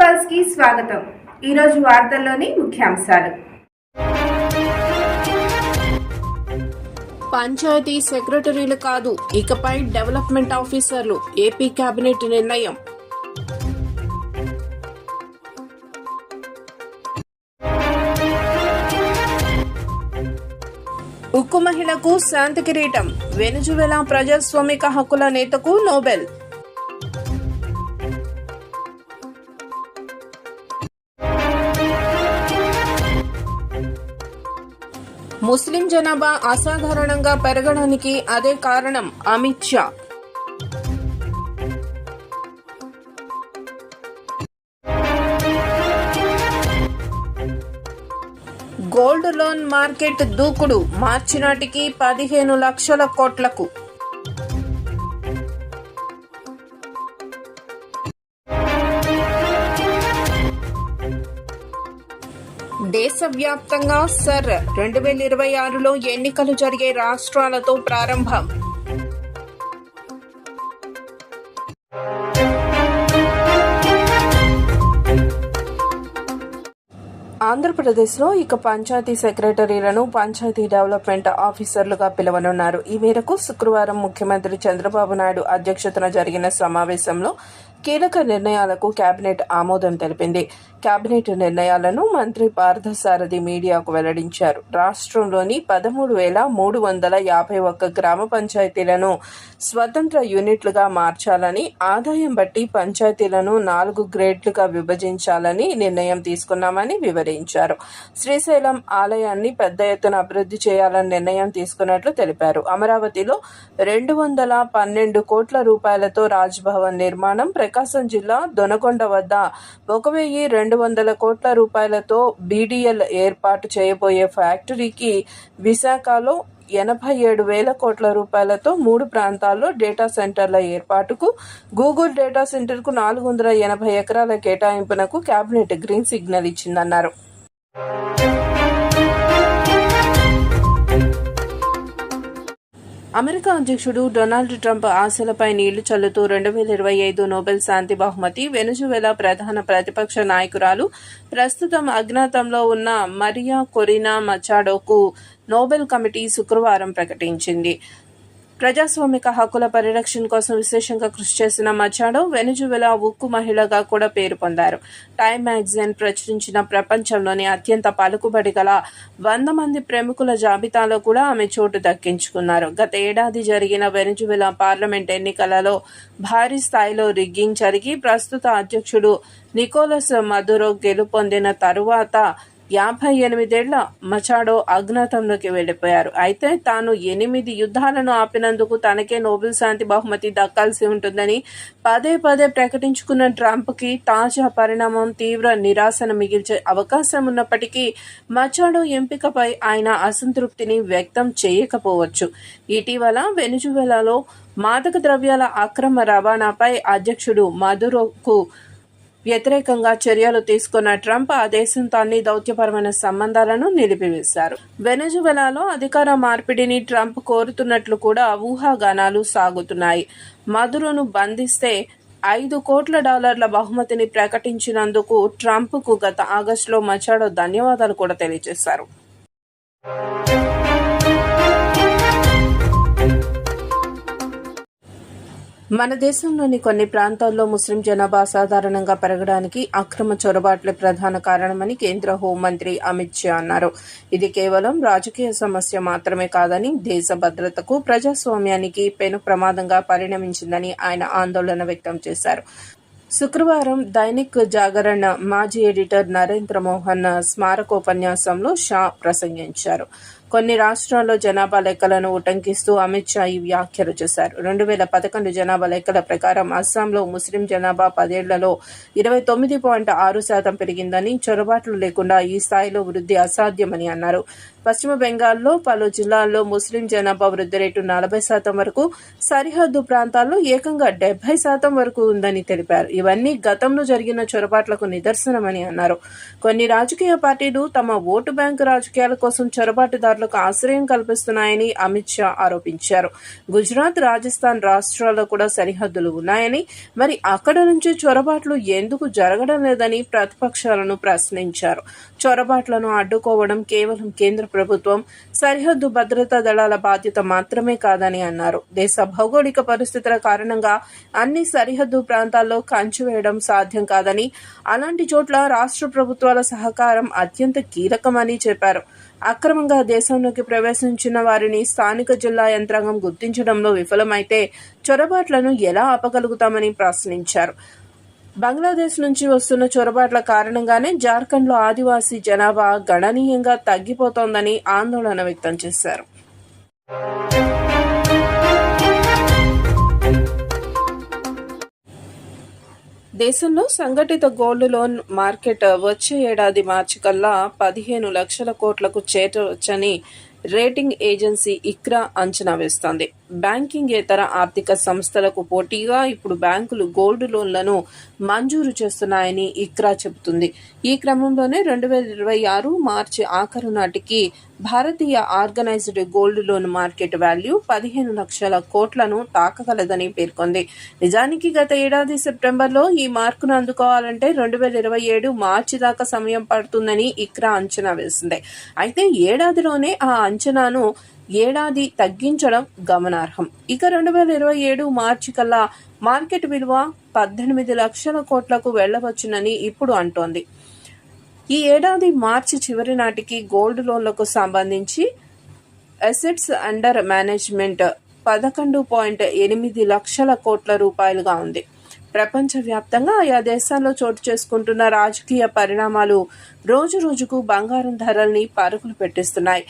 పల్స్కి స్వాగతం. ఈరోజు వార్తల్లోని ముఖ్యాంశాలు. పంచాయతీ సెక్రటరీలు కాదు ఇకపై డెవలప్మెంట్ ఆఫీసర్లు ఏపీ కేబినెట్ నిర్ణయం. ఉక్కు మహిళకు శాంతి కిరీటం. వెనుజువెలా ప్రజాస్వామిక హక్కుల నేతకు నోబెల్. ముస్లిం జనాభా అసాధారణంగా పెరగడానికి అదే కారణం Amit Shah. Gold loan market దూకుడు మార్చి నాటికి పదిహేను లక్షల కోట్లకు. వ్యాప్తంగా సర్ రెండు వేల ఇరవై ఆరులో ఎన్నికలు జరిగే రాష్ట్రాలతో ప్రారంభం. ఆంధ్రప్రదేశ్లో ఇక పంచాయతీ సెక్రటరీలను పంచాయతీ డెవలప్మెంట్ ఆఫీసర్లుగా పిలవనున్నారు. ఈ మేరకు శుక్రవారం ముఖ్యమంత్రి చంద్రబాబు నాయుడు అధ్యక్షతన జరిగిన సమావేశంలో కీలక నిర్ణయాలకు కేబినెట్ ఆమోదం తెలిపింది. కేబినెట్ నిర్ణయాలను మంత్రి పార్థసారథి మీడియాకు వెల్లడించారు. రాష్ట్రంలోని పదమూడు వేల మూడు వందల యాభై ఒక్క గ్రామ పంచాయతీలను స్వతంత్ర యూనిట్లుగా మార్చాలని ఆదాయం బట్టి పంచాయతీలను నాలుగు గ్రేడ్లుగా విభజించాలని నిర్ణయం తీసుకున్నామని వివరించారు. శ్రీశైలం ఆలయాన్ని పెద్ద ఎత్తున అభివృద్ధి చేయాలని నిర్ణయం తీసుకున్నట్లు తెలిపారు. అమరావతిలో రెండు వందల పన్నెండు కోట్ల రూపాయలతో రాజ్భవన్ నిర్మాణం ప్రకాశం జిల్లా దొనకొండ వద్ద ఒక వెయ్యి రెండు వందల కోట్ల రూపాయలతో బీడీఎల్ ఏర్పాటు చేయబోయే ఫ్యాక్టరీకి విశాఖలో ఎనభై ఏడు వేల కోట్ల రూపాయలతో మూడు ప్రాంతాల్లో డేటా సెంటర్ల ఏర్పాటుకు గూగుల్ డేటా సెంటర్కు నాలుగు వందల ఎనభై ఎకరాల కేటాయింపునకు కేబినెట్ గ్రీన్ సిగ్నల్ ఇచ్చిందన్నారు. అమెరికా అధ్యక్షుడు డొనాల్డ్ ట్రంప్ ఆశలపై నీళ్ళు చల్లుతూ రెండు వేల ఇరవై ఐదు నోబెల్ శాంతి బహుమతి వెనుజువెలా ప్రధాన ప్రతిపక్ష నాయకురాలు ప్రస్తుతం అజ్ఞాతంలో ఉన్న మరియా కొరినా మచాడోకు నోబెల్ కమిటీ శుక్రవారం ప్రకటించింది. ప్రజాస్వామిక హక్కుల పరిరక్షణ కోసం విశేషంగా కృషి చేసిన మచాడో వెనుజువెలా ఉక్కు మహిళగా కూడా పేరు పొందారు. టైమ్ మ్యాగజైన్ ప్రచురించిన ప్రపంచంలోని అత్యంత పలుకుబడి గల వంద మంది ప్రముఖుల జాబితాలో కూడా ఆమె చోటు దక్కించుకున్నారు. గత ఏడాది జరిగిన వెనుజువెలా పార్లమెంట్ ఎన్నికలలో భారీ స్థాయిలో రిగ్గింగ్ జరిగి ప్రస్తుత అధ్యక్షుడు నికోలస్ మధురో గెలుపొందిన తరువాత యాభై ఎనిమిదేళ్ళ మచాడో అజ్ఞాతంలోకి వెళ్ళిపోయారు అయితే తాను ఎనిమిది యుద్ధాలను ఆపినందుకు తనకే నోబెల్ శాంతి బహుమతి దక్కాల్సి ఉంటుందని పదే పదే ప్రకటించుకున్న ట్రంప్కి తాజా పరిణామం తీవ్ర నిరాశను మిగిల్చే అవకాశం ఉన్నప్పటికీ మచాడో ఎంపికపై ఆయన అసంతృప్తిని వ్యక్తం చేయకపోవచ్చు. ఇటీవల వెనుజువెలాలో మాదక ద్రవ్యాల అక్రమ రవాణాపై అధ్యక్షుడు మదురోకు వ్యతిరేకంగా చర్యలు తీసుకున్న ట్రంప్ ఆ దేశంతో అన్ని దౌత్యపరమైన సంబంధాలను నిలిపివేశారు. వెనజువెలాలో అధికార మార్పిడిని ట్రంప్ కోరుతున్నట్లు కూడా ఊహాగానాలు సాగుతున్నాయి. మధురను బంధిస్తే ఐదు కోట్ల డాలర్ల బహుమతిని ప్రకటించినందుకు ట్రంప్కు గత ఆగస్టులో మచాడో ధన్యవాదాలు కూడా తెలియజేశారు. మన దేశంలోని కొన్ని ప్రాంతాల్లో ముస్లిం జనాభా అసాధారణంగా పెరగడానికి అక్రమ చొరబాట్లే ప్రధాన కారణమని కేంద్ర హోంమంత్రి అమిత్ షా అన్నారు. ఇది కేవలం రాజకీయ సమస్య మాత్రమే కాదని దేశ భద్రతకు ప్రజాస్వామ్యానికి పెను ప్రమాదంగా పరిణమించిందని ఆయన ఆందోళన వ్యక్తం చేశారు. శుక్రవారం దైనిక్ జాగరణ మాజీ ఎడిటర్ నరేంద్ర మోహన్ స్మారకోపన్యాసంలో షా ప్రసంగించారు. కొన్ని రాష్ట్రాల్లో జనాభా లెక్కలను ఉటంకిస్తూ అమిత్ షా ఈ వ్యాఖ్యలు చేశారు. రెండు వేల పదకొండు జనాభా లెక్కల ప్రకారం అస్సాంలో ముస్లిం జనాభా పదేళ్ళలో ఇరవై తొమ్మిది పాయింట్ ఆరు శాతం పెరిగిందని చొరబాట్లు లేకుండా ఈ స్థాయిలో వృద్ధి అసాధ్యమని అన్నారు. పశ్చిమ బెంగాల్లో పలు జిల్లాల్లో ముస్లిం జనాభా వృద్ధి రేటు నలభై శాతం వరకు సరిహద్దు ప్రాంతాల్లో ఏకంగా డెబ్బై శాతం వరకు ఉందని తెలిపారు. ఇవన్నీ గతంలో జరిగిన చొరబాట్లకు నిదర్శనమని అన్నారు. కొన్ని రాజకీయ పార్టీలు తమ ఓటు బ్యాంకు రాజకీయాల కోసం చొరబాటుదారు చొరబాట్లకు ఆశ్రయం కల్పిస్తున్నాయని అమిత్ షా ఆరోపించారు. గుజరాత్ రాజస్థాన్ రాష్ట్రాల్లో కూడా సరిహద్దులు ఉన్నాయని మరి అక్కడ నుంచి చొరబాట్లు ఎందుకు జరగడం లేదని ప్రతిపక్షాలను ప్రశ్నించారు. చొరబాట్లను అడ్డుకోవడం కేవలం కేంద్ర ప్రభుత్వం సరిహద్దు భద్రతా దళాల బాధ్యత మాత్రమే కాదని అన్నారు. దేశ భౌగోళిక పరిస్థితుల కారణంగా అన్ని సరిహద్దు ప్రాంతాల్లో కంచి వేయడం సాధ్యం కాదని అలాంటి చోట్ల రాష్ట్ర ప్రభుత్వాల సహకారం అత్యంత కీలకమని చెప్పారు. అక్రమంగా దేశంలోకి ప్రవేశించిన వారిని స్థానిక జిల్లా యంత్రాంగం గుర్తించడంలో విఫలమైతే చొరబాట్లను ఎలా ఆపగలుగుతామని ప్రశ్నించారు. బంగ్లాదేశ్ నుంచి వస్తున్న చొరబాట్ల కారణంగానే జార్ఖండ్లో ఆదివాసీ జనాభా గణనీయంగా తగ్గిపోతోందని ఆందోళన వ్యక్తం చేశారు. దేశంలో సంఘటిత గోల్డ్ లోన్ మార్కెట్ వచ్చే ఏడాది మార్చి కల్లా పదిహేను లక్షల కోట్లకు చేరవచ్చని రేటింగ్ ఏజెన్సీ ఇక్రా అంచనా వేస్తోంది. బ్యాంకింగ్ ఇతర ఆర్థిక సంస్థలకు పోటీగా ఇప్పుడు బ్యాంకులు గోల్డ్ లోన్లను మంజూరు చేస్తున్నాయని ఇక్రా చెబుతుంది. ఈ క్రమంలోనే రెండు వేల ఇరవై ఆరు మార్చి ఆఖరు నాటికి భారతీయ organised gold loan market value పదిహేను లక్షల కోట్లను తాకగలదని పేర్కొంది. నిజానికి గత ఏడాది సెప్టెంబర్లో ఈ మార్కును అందుకోవాలంటే రెండు వేల ఇరవై ఏడు మార్చి దాకా సమయం పడుతుందని ఇక్రా అంచనా వేసింది. అయితే ఏడాదిలోనే ఆ అంచనాను ఏడాది తగ్గించడం గమనార్హం. ఇక రెండు వేల ఇరవై ఏడు మార్చి కల్లా మార్కెట్ విలువ పద్దెనిమిది లక్షల కోట్లకు వెళ్ళవచ్చునని ఇప్పుడు అంటోంది. ఈ ఏడాది మార్చి చివరి నాటికి గోల్డ్ లోన్లకు సంబంధించి అసెట్స్ అండర్ మేనేజ్మెంట్ పదకొండు పాయింట్ ఎనిమిది లక్షల కోట్ల రూపాయలుగా ఉంది. ప్రపంచవ్యాప్తంగా ఆయా దేశాల్లో చోటు చేసుకుంటున్న రాజకీయ పరిణామాలు రోజు రోజుకు బంగారం ధరల్ని పరుగులు పెట్టిస్తున్నాయి.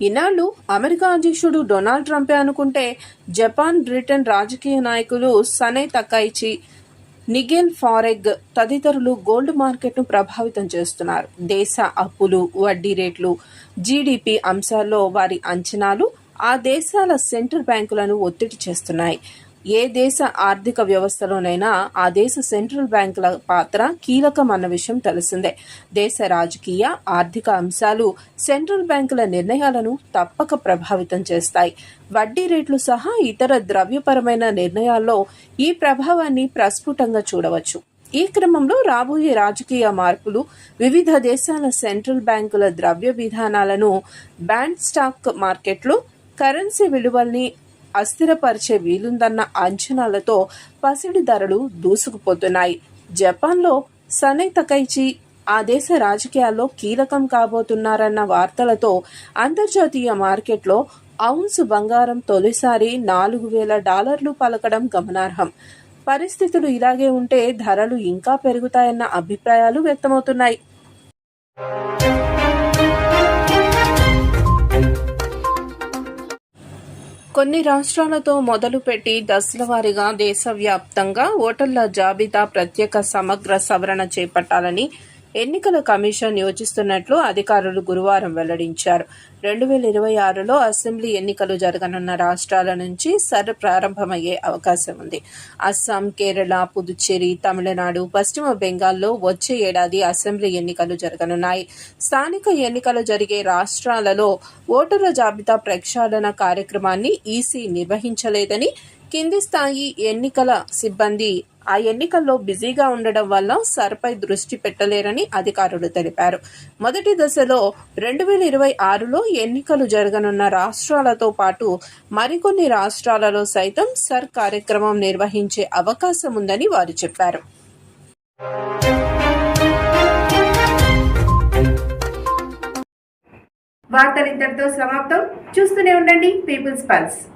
ఇన్నాళ్ళు అమెరికా అధ్యక్షుడు డొనాల్డ్ ట్రంపే అనుకుంటే జపాన్ బ్రిటన్ రాజకీయ నాయకులు సనే తకాయిచి నిగెల్ ఫారెగ్ తదితరులు గోల్డ్ మార్కెట్ను ప్రభావితం చేస్తున్నారు. దేశ అప్పులు వడ్డీ రేట్లు జీడిపి అంశాల్లో వారి అంచనాలు ఆ దేశాల సెంట్రల్ బ్యాంకులను ఒత్తిడి చేస్తున్నాయి. ఏ దేశ ఆర్థిక వ్యవస్థలోనైనా ఆ దేశ సెంట్రల్ బ్యాంకుల పాత్ర కీలకం అన్న విషయం తెలిసిందే. దేశ రాజకీయ ఆర్థిక అంశాలు సెంట్రల్ బ్యాంకుల నిర్ణయాలను తప్పక ప్రభావితం చేస్తాయి. వడ్డీ రేట్లు సహా ఇతర ద్రవ్యపరమైన నిర్ణయాల్లో ఈ ప్రభావాన్ని ప్రస్ఫుటంగా చూడవచ్చు. ఈ క్రమంలో రాబోయే రాజకీయ మార్పులు వివిధ దేశాల సెంట్రల్ బ్యాంకుల ద్రవ్య విధానాలను బ్యాండ్ స్టాక్ మార్కెట్లు కరెన్సీ విలువల్ని అస్థిరపరిచే వీలుందన్న అంచనాలతో పసిడి ధరలు దూసుకుపోతున్నాయి. జపాన్లో సనై తకైచి ఆ దేశ రాజకీయాల్లో కీలకం కాబోతున్నారన్న వార్తలతో అంతర్జాతీయ మార్కెట్లో ఔన్స్ బంగారం తొలిసారి నాలుగు వేల డాలర్లు పలకడం గమనార్హం. పరిస్థితులు ఇలాగే ఉంటే ధరలు ఇంకా పెరుగుతాయన్న అభిప్రాయాలు వ్యక్తమవుతున్నాయి. కొన్ని రాష్ట్రాలతో మొదలుపెట్టి దశల వారీగా దేశవ్యాప్తంగా ఓటర్ల జాబితా ప్రత్యేక సమగ్ర సవరణ చేపట్టాలని ఎన్నికల కమిషన్ యోచిస్తున్నట్లు అధికారులు గురువారం వెల్లడించారు. రెండు వేల ఇరవై ఆరులో అసెంబ్లీ ఎన్నికలు జరగనున్న రాష్ట్రాల నుంచి సర్ ప్రారంభమయ్యే అవకాశం ఉంది. అస్సాం కేరళ పుదుచ్చేరి తమిళనాడు పశ్చిమ బెంగాల్లో వచ్చే ఏడాది అసెంబ్లీ ఎన్నికలు జరగనున్నాయి. స్థానిక ఎన్నికలు జరిగే రాష్ట్రాలలో ఓటర్ల జాబితా ప్రక్షాళన కార్యక్రమాన్ని ఈసీ నిర్వహించలేదని కింది స్థాయి ఎన్నికల సిబ్బంది ఆ ఎన్నికల్లో బిజీగా ఉండడం వల్ల సర్పై దృష్టి పెట్టలేరని అధికారులు తెలిపారు. మొదటి దశలో రెండు వేల ఇరవై ఆరులో ఎన్నికలు జరగనున్న రాష్ట్రాలతో పాటు మరికొన్ని రాష్ట్రాలలో సైతం సర్ కార్యక్రమం నిర్వహించే అవకాశం ఉందని వారు చెప్పారు. వార్తలు ఇంతటితో సమాప్తం. చూస్తూనే ఉండండి. People's pulse.